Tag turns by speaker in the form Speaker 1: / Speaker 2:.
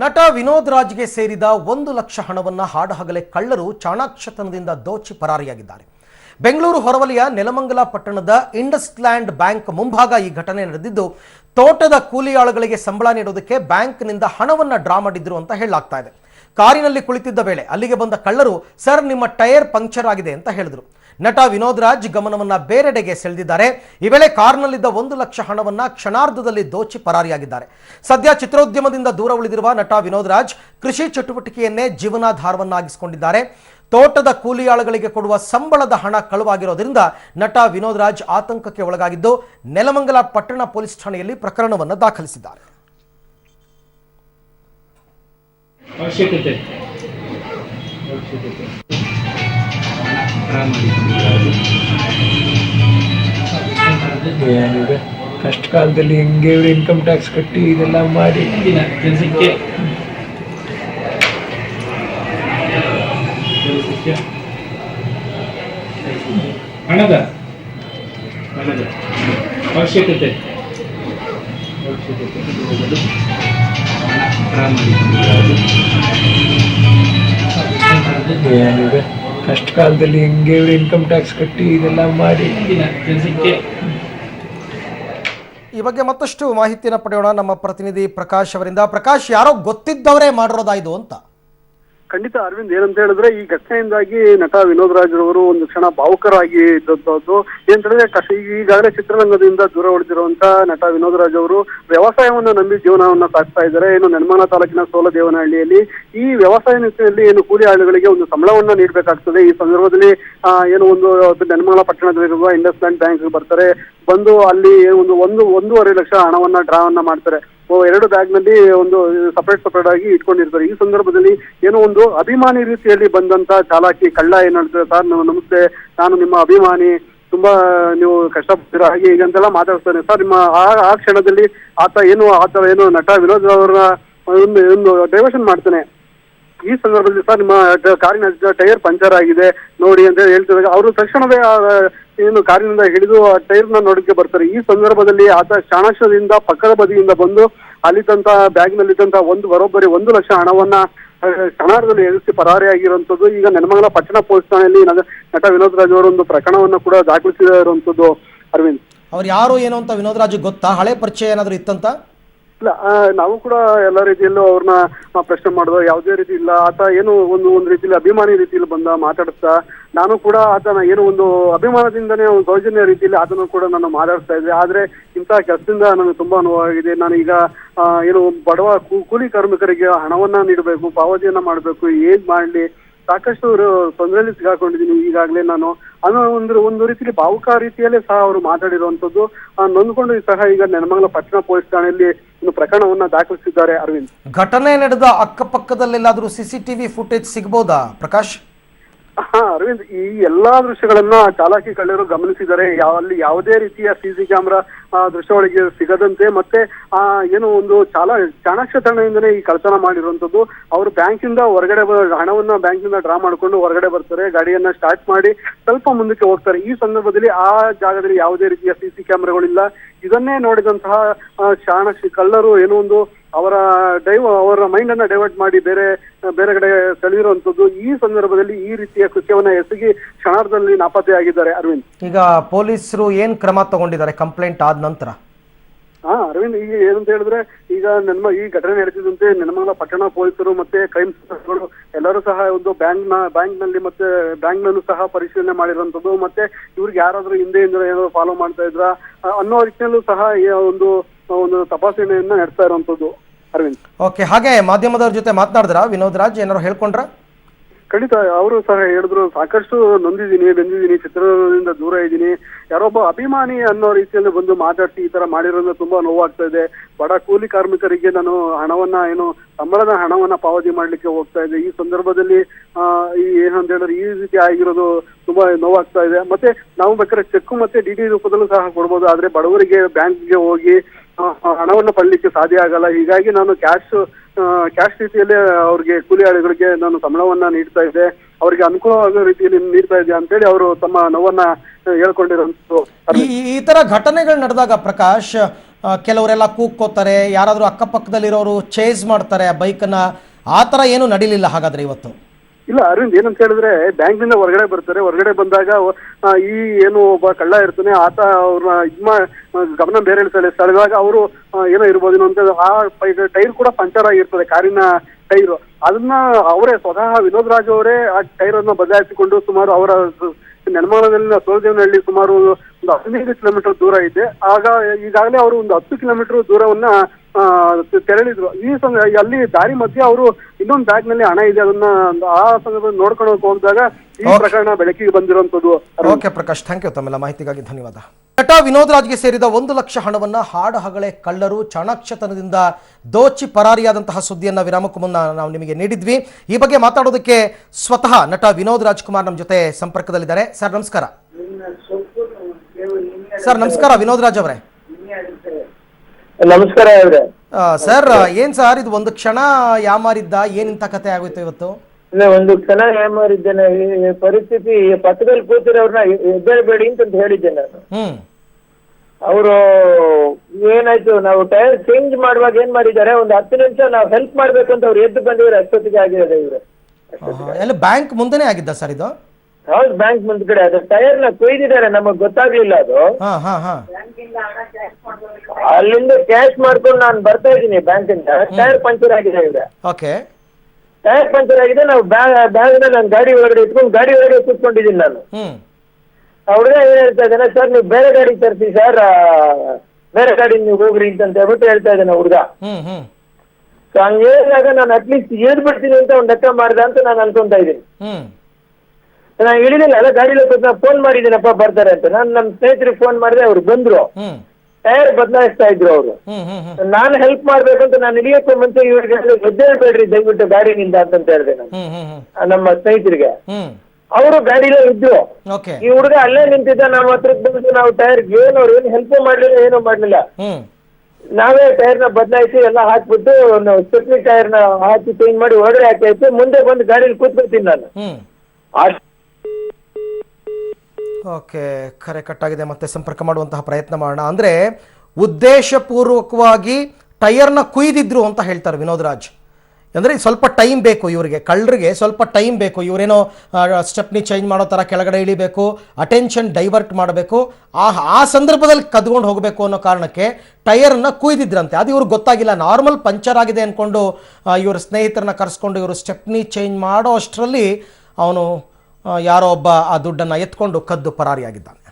Speaker 1: ನಟ ವಿನೋದ್ ರಾಜ್ಗೆ ಸೇರಿದ ಒಂದು ಲಕ್ಷ ಹಣವನ್ನ ಹಾಡಹಗಲೇ ಕಳ್ಳರು ಚಾಣಾಕ್ಷತನದಿಂದ ದೋಚಿ ಪರಾರಿಯಾಗಿದ್ದಾರೆ. ಬೆಂಗಳೂರು ಹೊರವಲಯ ನೆಲಮಂಗಲ ಪಟ್ಟಣದ ಇಂಡಸ್ಲ್ಯಾಂಡ್ ಬ್ಯಾಂಕ್ ಮುಂಭಾಗ ಈ ಘಟನೆ ನಡೆದಿದ್ದು, ತೋಟದ ಕೂಲಿಯಾಳುಗಳಿಗೆ ಸಂಬಳ ನೀಡೋದಕ್ಕೆ ಬ್ಯಾಂಕ್ನಿಂದ ಹಣವನ್ನು ಡ್ರಾ ಮಾಡಿದ್ರು ಅಂತ ಹೇಳಲಾಗ್ತಾ ಇದೆ. ಕಾರಿನಲ್ಲಿ ಕುಳಿತಿದ್ದ ವೇಳೆ ಅಲ್ಲಿಗೆ ಬಂದ ಕಳ್ಳರು, ಸರ್, ನಿಮ್ಮ ಟೈರ್ ಪಂಕ್ಚರ್ ಆಗಿದೆ ಅಂತ ಹೇಳಿದ್ರು. ನಟ ವಿನೋದ್ ರಾಜ್ ಗಮನವನ್ನ ಬೇರೆಡೆಗೆ ಸೆಳೆದಿದ್ದಾರೆ. ಈ ವೇಳೆ ಕಾರ್ನಲ್ಲಿದ್ದ ಒಂದು ಲಕ್ಷ ಹಣವನ್ನ ಕ್ಷಣಾರ್ಧದಲ್ಲಿ ದೋಚಿ ಪರಾರಿಯಾಗಿದ್ದಾರೆ. ಸದ್ಯ ಚಿತ್ರೋದ್ಯಮದಿಂದ ದೂರ ಉಳಿದಿರುವ ನಟ ವಿನೋದ್ ರಾಜ್ ಕೃಷಿ ಚಟುವಟಿಕೆಯನ್ನೇ ಜೀವನಾಧಾರವನ್ನಾಗಿಸಿಕೊಂಡಿದ್ದಾರೆ. ತೋಟದ ಕೂಲಿಯಾಳುಗಳಿಗೆ ಕೊಡುವ ಸಂಬಳದ ಹಣ ಕಳುವಾಗಿರೋದ್ರಿಂದ ನಟ ವಿನೋದ್ ರಾಜ್ ಆತಂಕಕ್ಕೆ ಒಳಗಾಗಿದ್ದು, ನೆಲಮಂಗಲ ಪಟ್ಟಣ ಪೊಲೀಸ್ ಠಾಣೆಯಲ್ಲಿ ಪ್ರಕರಣವನ್ನು ದಾಖಲಿಸಿದ್ದಾರೆ.
Speaker 2: ಅವಶ್ಯಕತೆ
Speaker 3: ಏನಿದೆ ಕಷ್ಟ ಕಾಲದಲ್ಲಿ ಹೆಂಗೆ ಇವ್ರು ಇನ್ಕಮ್ ಟ್ಯಾಕ್ಸ್ ಕಟ್ಟಿ ಇದೆಲ್ಲ ಮಾಡಿ.
Speaker 2: ಕೆಲಸಕ್ಕೆ ಹಣದ? ಹಣದ. ಅವಶ್ಯಕತೆ. ಅವಶ್ಯಕತೆ
Speaker 3: ಕಷ್ಟ ಕಾಲದಲ್ಲಿ ಹೆಂಗೆ ಇವ್ರು ಇನ್ಕಮ್ ಟ್ಯಾಕ್ಸ್ ಕಟ್ಟಿ ಇದೆಲ್ಲ ಮಾಡಿ.
Speaker 1: ಈ ಬಗ್ಗೆ ಮತ್ತಷ್ಟು ಮಾಹಿತಿಯನ್ನು ಪಡೆಯೋಣ. ನಮ್ಮ ಪ್ರತಿನಿಧಿ ಪ್ರಕಾಶ್ ಅವರಿಂದ. ಪ್ರಕಾಶ್, ಯಾರೋ ಗೊತ್ತಿದ್ದವರೇ ಮಾಡಿರೋದಾ ಇದು ಅಂತ.
Speaker 4: ಖಂಡಿತ ಅರವಿಂದ್, ಏನಂತ ಹೇಳಿದ್ರೆ ಈ ಘಟನೆಯಿಂದಾಗಿ ನಟ ವಿನೋದ್ ರಾಜ್ ರವರು ಒಂದು ಕ್ಷಣ ಭಾವುಕರಾಗಿ ಇದ್ದದ್ದು. ಏನ್ ಹೇಳಿದ್ರೆ ಕಷ್ಟ ಈಗಾಗಲೇ ಚಿತ್ರರಂಗದಿಂದ ದೂರ ಉಳಿದಿರುವಂತ ನಟ ವಿನೋದ್ ರಾಜ್ ಅವರು ವ್ಯವಸಾಯವನ್ನ ನಂಬಿ ಜೀವನವನ್ನ ಸಾಕ್ತಾ ಇದ್ದಾರೆ. ಏನು ನೆಲಮಂಗಲ ತಾಲೂಕಿನ ಸೋಲದೇವನಹಳ್ಳಿಯಲ್ಲಿ ಈ ವ್ಯವಸಾಯ ನಿಟ್ಟಿನಲ್ಲಿ ಏನು ಕೂಲಿ ಆಳುಗಳಿಗೆ ಒಂದು ಸಂಬಳವನ್ನ ನೀಡಬೇಕಾಗ್ತದೆ. ಈ ಸಂದರ್ಭದಲ್ಲಿ ಏನು ಒಂದು ನೆಲಮಂಗಲ ಪಟ್ಟಣದಲ್ಲಿರುವ ಇಂಡಸ್ಲ್ಯಾಂಡ್ ಬ್ಯಾಂಕ್ ಬರ್ತಾರೆ. ಬಂದು ಅಲ್ಲಿ ಒಂದು ಒಂದು, ಒಂದೂವರೆ ಲಕ್ಷ ಹಣವನ್ನ ಡ್ರಾವನ್ನ ಮಾಡ್ತಾರೆ. ಎರಡು ಬ್ಯಾಗ್ನಲ್ಲಿ ಒಂದು ಸಪರೇಟ್ ಸಪರೇಟ್ ಆಗಿ ಇಟ್ಕೊಂಡಿರ್ತಾರೆ. ಈ ಸಂದರ್ಭದಲ್ಲಿ ಏನೋ ಒಂದು ಅಭಿಮಾನಿ ರೀತಿಯಲ್ಲಿ ಬಂದಂತ ಚಾಲಾಕಿ ಕಳ್ಳ ಏನ್ ಹೇಳ್ತಾರೆ? ಸರ್ ನಮಸ್ತೆ. ನಾನು ನಿಮ್ಮ ಅಭಿಮಾನಿ. ತುಂಬಾ ನೀವು ಕಷ್ಟಪಡ್ತೀರಾ? ಹಾಗೆ ಈಗಂತೆಲ್ಲ ಮಾತಾಡ್ತಾನೆ ಸರ್, ನಿಮ್ಮ ಆ ಕ್ಷಣದಲ್ಲಿ ಆತ ಏನು ಆತ ಏನು ನಟ ವಿನೋದ್ ಅವರ ಒಂದು ಒಂದು ಡೈವರ್ಷನ್ ಮಾಡ್ತಾನೆ. ಈ ಸಂದರ್ಭದಲ್ಲಿ ಸರ್, ನಿಮ್ಮ ಕಾರಿನ ಟೈರ್ ಪಂಚರ್ ಆಗಿದೆ. ನೋಡಿ ಅಂತ ಹೇಳಿ ಹೇಳ್ತಿದಾಗ ಅವರು ತಕ್ಷಣವೇ ಏನು ಕಾರಿನಿಂದ ಹಿಡಿದು ಟೈರ್ನ ನೋಡಕ್ಕೆ ಬರ್ತಾರೆ. ಈ ಸಂದರ್ಭದಲ್ಲಿ ಆತ ಚಾಣಾಕ್ಷದಿಂದ ಪಕ್ಕದ ಬದಿಯಿಂದ ಬಂದು ಅಲ್ಲಿದ್ದಂತ ಬ್ಯಾಗ್ ನಲ್ಲಿದ್ದಂತ ಒಂದು ಬರೋಬ್ಬರಿ ಒಂದು ಲಕ್ಷ ಹಣವನ್ನ ಕ್ಷಣಾರ್ಧದಲ್ಲಿ ಎದುರಿಸಿ ಪರಾರಿಯಾಗಿರುವಂತದ್ದು ಈಗ ನೆಲಮಂಗಲ ಪಟ್ಟಣ ಪೊಲೀಸ್ ಠಾಣೆಯಲ್ಲಿ ನಟ ವಿನೋದ್ ರಾಜ್ ಅವರು ಒಂದು ಪ್ರಕರಣವನ್ನ ಕೂಡ ದಾಖಲಿಸಿರುವಂತದ್ದು ಅರವಿಂದ್.
Speaker 1: ಅವ್ರು ಯಾರು ಏನು ಅಂತ ವಿನೋದ್ ರಾಜ್ ಗೊತ್ತಾ? ಹಳೆ ಪರಿಚಯ ಏನಾದ್ರು ಇತ್ತಂತ?
Speaker 4: ಇಲ್ಲ ನಾವು ಕೂಡ ಎಲ್ಲ ರೀತಿಯಲ್ಲೂ ಅವ್ರನ್ನ ಪ್ರಶ್ನೆ ಮಾಡಿದ, ಯಾವುದೇ ರೀತಿ ಇಲ್ಲ. ಆತ ಏನು ಒಂದು ಒಂದು ರೀತಿಯಲ್ಲಿ ಅಭಿಮಾನಿ ರೀತಿಯಲ್ಲಿ ಬಂದ ಮಾತಾಡಿಸ್ತಾ ನಾನು ಕೂಡ ಆತನ ಏನು ಒಂದು ಅಭಿಮಾನದಿಂದನೇ, ಒಂದು ಸೌಜನ್ಯ ರೀತಿಯಲ್ಲಿ ಆತನು ಕೂಡ ನಾನು ಮಾತಾಡ್ತಾ ಇದ್ದೆ. ಆದ್ರೆ ಇಂತಹ ಕೆಲಸದಿಂದ ನನಗೆ ತುಂಬಾ ನೋವಾಗಿದೆ ನಾನು ಈಗ ಏನು ಬಡವ ಕೂಲಿ ಕಾರ್ಮಿಕರಿಗೆ ಹಣವನ್ನ ನೀಡಬೇಕು, ಪಾವತಿಯನ್ನ ಮಾಡಬೇಕು, ಏನ್ ಮಾಡ್ಲಿ? ಸಾಕಷ್ಟು ಅವರು ತೊಂದರೆಯಲ್ಲಿ ಸಿಗಾಕೊಂಡಿದ್ದೀನಿ ಈಗಾಗಲೇ ನಾನು. ಅನ್ನೋ ಒಂದು ಒಂದು ರೀತಿಯಲ್ಲಿ ಭಾವುಕ ರೀತಿಯಲ್ಲೇ ಸಹ ಅವರು ಮಾತಾಡಿರುವಂತದ್ದು ನೊಂದುಕೊಂಡು ಸಹ ಈಗ ನೆಲಮಂಗಲ ಪಟ್ಟಣ ಪೊಲೀಸ್ ಠಾಣೆಯಲ್ಲಿ ಒಂದು ಪ್ರಕರಣವನ್ನ ದಾಖಲಿಸಿದ್ದಾರೆ ಅರವಿಂದ್.
Speaker 1: ಘಟನೆ ನಡೆದ ಅಕ್ಕಪಕ್ಕದಲ್ಲೆಲ್ಲಾದ್ರೂ ಸಿಸಿಟಿವಿ ಫುಟೇಜ್ ಸಿಗ್ಬೋದಾ, ಪ್ರಕಾಶ್?
Speaker 4: ಹಾ, ಅರವಿಂದ್, ಈ ಎಲ್ಲಾ ದೃಶ್ಯಗಳನ್ನ ಚಾಲಾಕಿ ಕಳ್ಳರು ಗಮನಿಸಿದರೆ ಅಲ್ಲಿ ಯಾವುದೇ ರೀತಿಯ ಸಿಸಿ ಕ್ಯಾಮೆರಾ ದೃಶ್ಯಾವಳಿಗೆ ಸಿಗದಂತೆ ಮತ್ತೆ, ಆ, ಏನು ಒಂದು ಚಾಲ, ಚಾಣಾಕ್ಷತನದಿಂದನೇ ಈ ಕಳ್ತನ ಮಾಡಿರುವಂತದ್ದು ಅವರು ಬ್ಯಾಂಕಿಂದ ಹೊರಗಡೆ ಹಣವನ್ನ ಬ್ಯಾಂಕಿಂದ ಡ್ರಾ ಮಾಡ್ಕೊಂಡು ಹೊರಗಡೆ ಬರ್ತಾರೆ, ಗಾಡಿಯನ್ನ ಸ್ಟಾರ್ಟ್ ಮಾಡಿ ಸ್ವಲ್ಪ ಮುಂದಕ್ಕೆ ಹೋಗ್ತಾರೆ. ಈ ಸಂದರ್ಭದಲ್ಲಿ ಆ ಜಾಗದಲ್ಲಿ ಯಾವುದೇ ರೀತಿಯ ಸಿಸಿ ಕ್ಯಾಮೆರಾಗಳಿಲ್ಲ ಇದನ್ನೇ ನೋಡಿದಂತಹ ಚಾಣಾಕ್ಷಿ ಕಳ್ಳರು ಏನೋ ಒಂದು ಅವರ ಡೈವ ಅವರ ಮೈಂಡ್ ಅನ್ನ ಡೈವರ್ಟ್ ಮಾಡಿ ಬೇರೆ ಬೇರೆ ಕಡೆ ಸೆಳೆದಿರುವಂತದ್ದು ಈ ಸಂದರ್ಭದಲ್ಲಿ ಈ ರೀತಿಯ ಕೃತ್ಯವನ್ನ ಎಸಗಿ ಕ್ಷಣಾರ್ಧದಲ್ಲಿ ನಾಪತ್ತೆಯಾಗಿದ್ದಾರೆ ಅರವಿಂದ್.
Speaker 1: ಈಗ ಪೊಲೀಸರು ಏನು ಕ್ರಮ ತಗೊಂಡಿದ್ದಾರೆ ಕಂಪ್ಲೇಂಟ್ ಆದ ನಂತರ?
Speaker 4: ಹಾ ಅರವಿಂದ್ ಈಗ ಏನಂತ ಹೇಳಿದ್ರೆ ಈಗ ನೆನ್ಮ ಈ ಘಟನೆ ನಡೆದಿದ್ದಂತೆ ನೆಲಮಂಗಲ ಪಟ್ಟಣ ಪೊಲೀಸರು ಮತ್ತೆ ಕ್ರೈಮ್ಗಳು ಎಲ್ಲರೂ ಸಹ ಒಂದು ಬ್ಯಾಂಕ್ನ ಬ್ಯಾಂಕ್ನಲ್ಲಿ ಮತ್ತೆ ಬ್ಯಾಂಕ್ ನಲ್ಲೂ ಸಹ ಪರಿಶೀಲನೆ ಮಾಡಿರುವಂತದ್ದು ಮತ್ತೆ ಇವ್ರಿಗೆ ಯಾರಾದ್ರೂ ಹಿಂದೆ ಹಿಂದೆ ಏನಾದ್ರು ಫಾಲೋ ಮಾಡ್ತಾ ಇದ್ರ ಅನ್ನೋ ರೀತಿಯಲ್ಲೂ ಸಹ ಈ ಒಂದು ಒಂದು ತಪಾಸಣೆಯನ್ನ ನಡೆಸ್ತಾ ಇರುವಂತದ್ದು. ಅರವಿಂದ್.
Speaker 1: ಓಕೆ ಹಾಗೆ ಮಾಧ್ಯಮದವ್ರ ಜೊತೆ ಮಾತನಾಡಿದ್ರ? ವಿನೋದ್ ರಾಜ್ ಏನಾರು ಹೇಳ್ಕೊಂಡ್ರ?
Speaker 4: ಖಂಡಿತ ಅವರು ಸಹ ಹೇಳಿದ್ರು ಸಾಕಷ್ಟು ನೊಂದಿದ್ದೀನಿ ಬೆಂದಿದ್ದೀನಿ ಚಿತ್ರದಿಂದ ದೂರ ಇದ್ದೀನಿ. ಯಾರೊಬ್ಬ ಅಭಿಮಾನಿ ಅನ್ನೋ ರೀತಿಯಲ್ಲಿ ಬಂದು ಮಾತಾಡ್ಸಿ ಈ ತರ ಮಾಡಿರೋದ್ರಿಂದ ತುಂಬಾ ನೋವಾಗ್ತಾ ಇದೆ. ಬಡ ಕೂಲಿ ಕಾರ್ಮಿಕರಿಗೆ ನಾನು ಹಣವನ್ನ ಏನು ಸಂಬಳದ ಹಣವನ್ನ ಪಾವತಿ ಮಾಡ್ಲಿಕ್ಕೆ ಹೋಗ್ತಾ ಇದೆ. ಈ ಸಂದರ್ಭದಲ್ಲಿ ಆ, ಈ ಏನಂತ ಹೇಳಿದ್ರೆ ಈ ರೀತಿ ಆಗಿರೋದು ತುಂಬಾ ನೋವಾಗ್ತಾ ಇದೆ. ಮತ್ತೆ ನಾವು ಬೇಕಾದ್ರೆ ಚೆಕ್ ಮತ್ತೆ ಡಿ ಡಿ ರೂಪದಲ್ಲೂ ಸಹ ಕೊಡ್ಬೋದು. ಆದ್ರೆ ಬಡವರಿಗೆ ಬ್ಯಾಂಕ್ಗೆ ಹೋಗಿ ಹಣವನ್ನ ಪಡ್ಲಿಕ್ಕೆ ಸಾಧ್ಯ ಆಗಲ್ಲ. ಹೀಗಾಗಿ ನಾನು ಕ್ಯಾಶ್ ಕ್ಯಾಶ್ ರೀತಿಯಲ್ಲೇ ಅವ್ರಿಗೆ ಕೂಲಿ ಆಳುಗಳಿಗೆ ನಾನು ಸಂಬಳವನ್ನ ನೀಡ್ತಾ ಇದ್ದೆ. ಅವರಿಗೆ ಅನುಕೂಲವಾಗೋ ರೀತಿಯಲ್ಲಿ ನೀಡ್ತಾ ಇದ್ದೆ ಅಂತೇಳಿ ಅವರು ತಮ್ಮ ನೋವನ್ನ ಹೇಳ್ಕೊಂಡಿರೋ
Speaker 1: ಈ ತರ ಘಟನೆಗಳು ನಡೆದಾಗ ಪ್ರಕಾಶ್ ಕೆಲವರೆಲ್ಲ ಕೂಗ್ಕೋತಾರೆ, ಯಾರಾದರೂ ಅಕ್ಕಪಕ್ಕದಲ್ಲಿರೋರು ಚೇಸ್ ಮಾಡ್ತಾರೆ, ಆ ಬೈಕನ್ನ ಆ ಥರ ಏನು ನಡೀಲಿಲ್ಲ ಹಾಗಾದ್ರೆ ಇವತ್ತು?
Speaker 4: ಇಲ್ಲ, ಅರವಿಂದ್, ಏನಂತ ಹೇಳಿದ್ರೆ ಬ್ಯಾಂಕ್ನಿಂದ ಹೊರಗಡೆ ಬರ್ತಾರೆ. ಹೊರಗಡೆ ಬಂದಾಗ ಈ ಏನು ಒಬ್ಬ ಕಳ್ಳ ಇರ್ತಾನೆ, ಆತ ಅವ್ರನ್ನ ಇದ್ಮ ಗಮನ ಬೇರೆ ಸೆಳೆ ಸೆಳೆದಾಗ ಅವರು ಏನೋ ಇರ್ಬೋದು ಅಂತ ಆ ಟೈರ್ ಕೂಡ ಪಂಚರ್ ಆಗಿರ್ತದೆ, ಕಾರಿನ ಟೈರ್. ಅದನ್ನ ಅವರೇ ಸ್ವತಃ ವಿನೋದ್ ರಾಜ್ ಅವರೇ ಆ ಟೈರ್ ಅನ್ನ ಬದಲಾಯಿಸಿಕೊಂಡು ಸುಮಾರು ಅವರ ನೆಲಮಾನದಲ್ಲಿನ ಸೋಲದೇವನಹಳ್ಳಿ ಸುಮಾರು ಒಂದು ಹದಿನೈದು ಕಿಲೋಮೀಟರ್ ದೂರ ಇದೆ. ಆಗ ಈಗಾಗಲೇ ಅವರು ಒಂದು ಹತ್ತು ಕಿಲೋಮೀಟರ್ ದೂರವನ್ನ ತೆರಳಿದ್ರು. ಈ ಸಂದ ಅಲ್ಲಿ ದಾರಿ ಮಧ್ಯೆ ಅವರು ಇನ್ನೊಂದು ಬ್ಯಾಗ್ನಲ್ಲಿ ಹಣ ಇದೆ. ಅದನ್ನ ಆ ಸಂದರ್ಭದಲ್ಲಿ ನೋಡ್ಕೊಂಡು ಹೋದಾಗ ಈ ಪ್ರಕರಣ ಬೆಳಕಿಗೆ ಬಂದಿರುವಂತದ್ದು
Speaker 1: ಓಕೆ ಪ್ರಕಾಶ್ ಥ್ಯಾಂಕ್ ಯು ತಮ್ಮೆಲ್ಲ ಮಾಹಿತಿಗಾಗಿ ಧನ್ಯವಾದ. ನಟ ವಿನೋದ್ ರಾಜ್ಗೆ ಸೇರಿದ ಒಂದು ಲಕ್ಷ ಹಣವನ್ನ ಹಾಡ ಹಗಳೆ ಕಳ್ಳರು ಚಾಣಾಕ್ಷತನದಿಂದ ದೋಚಿ ಪರಾರಿಯಾದಂತಹ ಸುದ್ದಿಯನ್ನ ವಿರಾಮಕ್ಕೂ ಮುನ್ನ ನಾವು ನಿಮಗೆ ನೀಡಿದ್ವಿ. ಈ ಬಗ್ಗೆ ಮಾತಾಡೋದಕ್ಕೆ ಸ್ವತಃ ನಟ ವಿನೋದ್ ರಾಜ್ಕುಮಾರ್ ನಮ್ಮ ಜೊತೆ ಸಂಪರ್ಕದಲ್ಲಿದ್ದಾರೆ. ಸರ್ ನಮಸ್ಕಾರ. ಸರ್ ನಮಸ್ಕಾರ ವಿನೋದ್ ರಾಜ್ ಅವರೇ.
Speaker 3: ನಮಸ್ಕಾರ
Speaker 1: ಸರ್ ಏನ್ ಸರ್ ಇದು ಒಂದು ಕ್ಷಣ ಯಾಮಾರಿದ್ದ? ಏನಿಂತ ಕತೆ ಆಗೋಯ್ತು ಇವತ್ತು?
Speaker 3: ಇಲ್ಲ ಒಂದು ಕ್ಷಣ ಯಾಮಾರಿದ್ದೇನೆ. ಪರಿಸ್ಥಿತಿ ಪಕ್ಕದಲ್ಲಿ ಕೂತಿರೋರ್ನ ಎದ್ದೇಳಬೇಡಿ ಅಂತ ಹೇಳಿದ್ದೆ ನಾನು. ಅವರು ಏನಾಯ್ತು ನಾವು ಟೈರ್ ಚೇಂಜ್ ಮಾಡುವಾಗ ಏನ್ ಮಾಡಿದ್ದಾರೆ? ಒಂದು ಹತ್ತು ನಿಮಿಷ ನಾವು ಹೆಲ್ಪ್ ಮಾಡ್ಬೇಕು ಅಂತ ಅವ್ರು ಎದ್ದು ಬಂದಿದ್ರೆ ಅಷ್ಟೊತ್ತಿಗೆ ಆಗಿರೋದು ಇವ್ರು.
Speaker 1: ಎಲ್ಲ ಬ್ಯಾಂಕ್ ಮುಂದೆನೇ ಆಗಿದ್ದ ಸರ್ ಇದು?
Speaker 3: ಹೌದು ಬ್ಯಾಂಕ್ ಮುಂದ್ಗಡೆ ಅದು ಟೈರ್ನ ಕೊಯ್ದಿದ್ದಾರೆ. ನಮಗ್ ಗೊತ್ತಾಗ್ಲಿಲ್ಲ ಅದು. ಅಲ್ಲಿಂದ ಕ್ಯಾಶ್ ಮಾಡ್ಕೊಂಡು ನಾನು ಬರ್ತಾ ಇದ್ದೀನಿ ಬ್ಯಾಂಕ್ ಇಂದ. ಟೈರ್ ಪಂಚರ್ ಆಗಿದೆ
Speaker 1: ಓಕೆ
Speaker 3: ಟೈರ್ ಪಂಚರ್ ಆಗಿದೆ ನಾವು ಬ್ಯಾಗ್ ಬ್ಯಾಗ್ನ ನಾನು ಗಾಡಿ ಒಳಗಡೆ ಇಟ್ಕೊಂಡು ಗಾಡಿ ಒಳಗಡೆ ಕೂತ್ಕೊಂಡಿದ್ದೀನಿ ನಾನು.
Speaker 1: ಹ್ಮ್.
Speaker 3: ಆ ಹುಡುಗ ಏನ್ ಹೇಳ್ತಾ ಇದ್ದಾನೆ ಸರ್ ನೀವು ಬೇರೆ ಗಾಡಿ ತರ್ತೀವಿ ಸರ್ ಬೇರೆ ಗಾಡಿ ನೀವು ಹೋಗ್ರಿ ಅಂತ ಹೇಳ್ಬಿಟ್ಟು ಹೇಳ್ತಾ ಇದ್ದಾನೆ ಹುಡುಗ.
Speaker 1: ಹ್ಮ್ ಹ್ಮ್.
Speaker 3: ಸೊ ಹಂಗೆ ಹೇಳಿದಾಗ ನಾನು ಅಟ್ಲೀಸ್ಟ್ ಏನ್ ಬಿಡ್ತೀನಿ ಅಂತ ಒಂದು ಲೆಕ್ಕ ಮಾಡ್ದೆ ಅಂತ ನಾನು ಅನ್ಕೊಂತ ಇದ್ದೀನಿ.
Speaker 1: ಹ್ಮ್.
Speaker 3: ನಾನು ಇಳಿದಿಲ್ಲ ಅಲ್ಲ ಗಾಡಿ ಫೋನ್ ಮಾಡಿದ್ದೀನಪ್ಪ ಬರ್ತಾರೆ ಅಂತ. ನಾನು ನಮ್ಮ ಸ್ನೇಹಿತರಿಗೆ ಫೋನ್ ಮಾಡಿದೆ ಅವ್ರು ಬಂದ್ರು.
Speaker 1: ಹ್ಮ್.
Speaker 3: ಟೈರ್ ಬದಲಾಯಿಸ್ತಾ ಇದ್ರು ಅವರು. ನಾನು ಹೆಲ್ಪ್ ಮಾಡ್ಬೇಕಂತ ನಾನು ಇಳಿಯಕ್ಕೆ ಮುಂಚೆ ಇವ್ರಿಗೆ ಬೇಡ್ರಿ ದಯವಿಟ್ಟು ಗಾಡಿನಿಂದ ಅಂತ ಹೇಳಿದೆ ನಾನು. ನಮ್ಮ ಸ್ನೇಹಿತರಿಗೆ. ಅವರು ಗಾಡಿಲೇ ಇದ್ರು. ಈ ಹುಡುಗ ಅಲ್ಲೇ ನಿಂತಿದ್ದ ನಮ್ಮ ಹತ್ರಕ್ಕೆ ಬಂದು ನಾವು ಟೈರ್ ಏನು ಅವ್ರು ಏನು ಹೆಲ್ಪ್ ಮಾಡ್ಲಿಲ್ಲ ಏನು ಮಾಡ್ಲಿಲ್ಲ. ನಾವೇ ಟೈರ್ನ ಬದಲಾಯಿಸಿ ಎಲ್ಲ ಹಾಕ್ಬಿಟ್ಟು ಸ್ಟೆಪ್ನಿ ಟೈರ್ನ ಹಾಕಿ ಚೇಂಜ್ ಮಾಡಿ ಒಳಗಡೆ ಹಾಕಿ ಮುಂದೆ ಬಂದು ಗಾಡಿಲಿ ಕೂತ್ಕೊತೀನಿ ನಾನು.
Speaker 1: ಓಕೆ, ಕರೆ ಕಟ್ಟಾಗಿದೆ, ಮತ್ತೆ ಸಂಪರ್ಕ ಮಾಡುವಂತಹ ಪ್ರಯತ್ನ ಮಾಡೋಣ. ಅಂದರೆ ಉದ್ದೇಶಪೂರ್ವಕವಾಗಿ ಟೈರ್ನ ಕುಯ್ದಿದ್ರು ಅಂತ ಹೇಳ್ತಾರೆ ವಿನೋದ್ ರಾಜ್ ಅಂದರೆ ಸ್ವಲ್ಪ ಟೈಮ್ ಬೇಕು ಇವರಿಗೆ, ಕಳ್ಳರಿಗೆ ಸ್ವಲ್ಪ ಟೈಮ್ ಬೇಕು. ಇವರೇನೋ ಸ್ಟೆಪ್ನಿ ಚೇಂಜ್ ಮಾಡೋ ಥರ ಕೆಳಗಡೆ ಇಳಿಬೇಕು, ಅಟೆನ್ಷನ್ ಡೈವರ್ಟ್ ಮಾಡಬೇಕು. ಆ ಆ ಸಂದರ್ಭದಲ್ಲಿ ಕದ್ಕೊಂಡು ಹೋಗಬೇಕು ಅನ್ನೋ ಕಾರಣಕ್ಕೆ ಟೈರನ್ನು ಕುಯ್ದಿದ್ರಂತೆ. ಅದು ಇವ್ರಿಗೆ ಗೊತ್ತಾಗಿಲ್ಲ. ನಾರ್ಮಲ್ ಪಂಚರ್ ಆಗಿದೆ ಅಂದ್ಕೊಂಡು ಇವ್ರ ಸ್ನೇಹಿತರನ್ನ ಕರೆಸ್ಕೊಂಡು ಇವರು ಸ್ಟೆಪ್ನಿ ಚೇಂಜ್ ಮಾಡೋ ಅಷ್ಟರಲ್ಲಿ ಅವನು ಯಾರೋ ಒಬ್ಬ ಆ ದುಡ್ಡನ್ನು ಎತ್ಕೊಂಡು ಕದ್ದು ಪರಾರಿಯಾಗಿದ್ದಾನೆ.